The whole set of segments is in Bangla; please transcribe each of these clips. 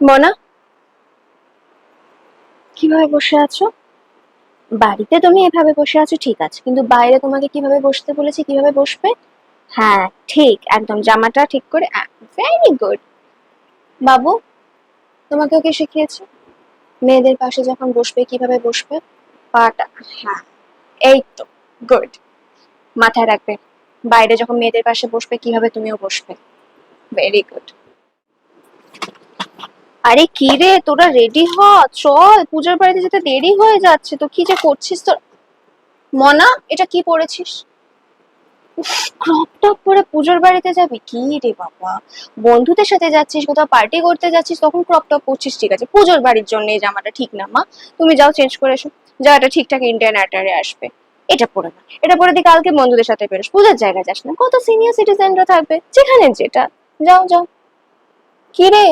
মনা? কীভাবে বসে আছো? বাড়িতে তুমি এভাবে বসে আছো, ঠিক আছে। কিন্তু বাইরে তোমাকে কীভাবে বসতে বলেছি, কীভাবে বসবে? হ্যাঁ ঠিক, একদম। জামাটা ঠিক করে ভেরি গুড বাবু তোমাকে কে শিখিয়েছে? মেয়েদের পাশে যখন বসবে, কীভাবে বসবে? পাটা হ্যাঁ এই তো গুড মাথায় রাখবে। বাইরে যখন মেয়েদের পাশে বসবে, কীভাবে তুমিও বসবে? ভেরি গুড আরে কি রে, তোরা রেডি হ, চল, পূজার বাড়িতে যেতে দেরি হয়ে যাচ্ছে, তো কি যে করছিস তোর? মনা, এটা কি পরেছিস ক্রপ টপ পরে পুজোর বাড়িতে যাবি? কি রে বাবা, বন্ধুদের সাথে যাচ্ছিস, কোথাও পার্টি করতে যাচ্ছিস, তখন ক্রপ টপ পরছিস, ঠিক আছে? পুজোর বাড়ির জন্য এই জামাটা ঠিক না, মা। তুমি যাও চেঞ্জ করে এসো। এটা ঠিকঠাক ইন্ডিয়ান অ্যাটারে আসবে। এটা পরে না। এটা পরে দিয়ে কালকে বন্ধুদের সাথে বেরোস। পূজার জায়গায় যাস না। কত সিনিয়র সিটিজেনরা থাকবে, যেখানে যেটা। যাও যাও। কি রে?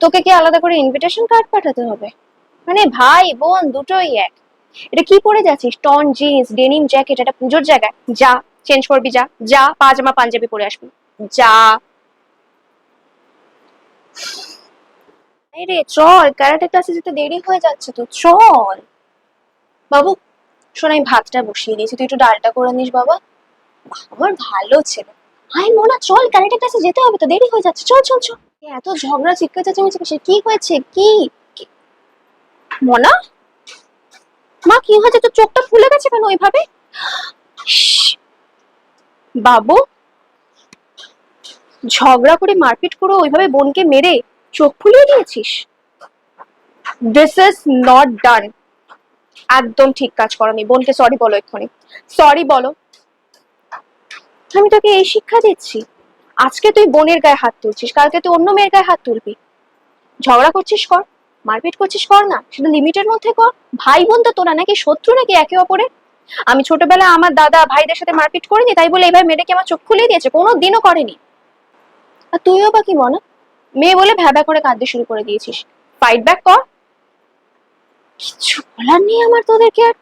তোকে কি আলাদা করে ইনভিটেশন কার্ড পাঠাতে হবে? মানে ভাই, বোন দুটোই এক। এটা কি পরে যাচ্ছিস? টন, জিন্স, ডেনিম জ্যাকেট, এটা পুজোর জায়গায়? যা, চেঞ্জ করবি, যা। যা, পাজামা, পাঞ্জাবি পরে আসবি। যা। রে, চল ক্যারাটে ক্লাসে যেতে দেরি হয়ে যাচ্ছে তো, চল। বাবু, শোন, আমি ভাতটা বসিয়ে দিয়েছি। তুই একটু ডালটা করে নিস, বাবা। আমার ভালো ছেলে। হাই মোনা, চল ক্যারাটে ক্লাসে যেতে হবে তো, দেরি হয়ে যাচ্ছে। চল চল চল। এত ঝগড়া চিৎকার চেঁচামেচি? কি হয়েছে? কি? মোনা? মা, কি হয়েছে? তোর চোখটা ফুলে গেছে কেন ওইভাবে। বাবু, ঝগড়া করে মারপিট করে ওইভাবে বোনকে মেরে চোখ ফুলিয়ে দিয়েছিস? দিস ইজ নট ডান একদম ঠিক কাজ করনি। বোনকে সরি বলো এক্ষুনি। সরি বলো। আমি তোকে এই শিক্ষা দিচ্ছি। আজকে তুই বোনের গায়ে হাত তুলছিস, কালকে তুই অন্য মেয়ের গায়ে হাত তুলবি। ঝগড়া করছিস কর, মারপিট করছিস কর না সেটা লিমিটের মধ্যে কর। ভাই বোন তো তোরা নাকি শত্রু নাকি একে অপরে? আমি ছোটবেলায় আমার দাদা ভাইদের সাথে মারপিট করিনি, তাই বলে এবার মেয়েটাকে আমার চোখ খুলিয়ে দিয়েছে, কোনো দিনও করেনি। আর তুইও বা কি মনে? মেয়ে বলে ভ্যাবা করে কাঁদতে শুরু করে দিয়েছিস। ফাইট ব্যাক কর। কিছু বলার নেই আমার তোদেরকে আর।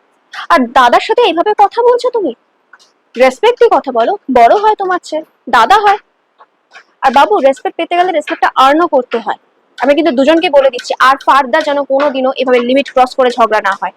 আর দাদার সাথে এইভাবে কথা বলছো তুমি? রেসপেক্ট দিয়ে কথা বলো, বড় হয় তোমার চেয়ে, দাদা হয়। আর বাবু রেসপেক্ট পেতে গেলে রেসপেক্টটা আর্নও করতে হয়। আমি কিন্তু দুজনকে বলে দিচ্ছি, আর ফার্দার যেন কোনোদিনও এভাবে লিমিট ক্রস করে ঝগড়া না হয়।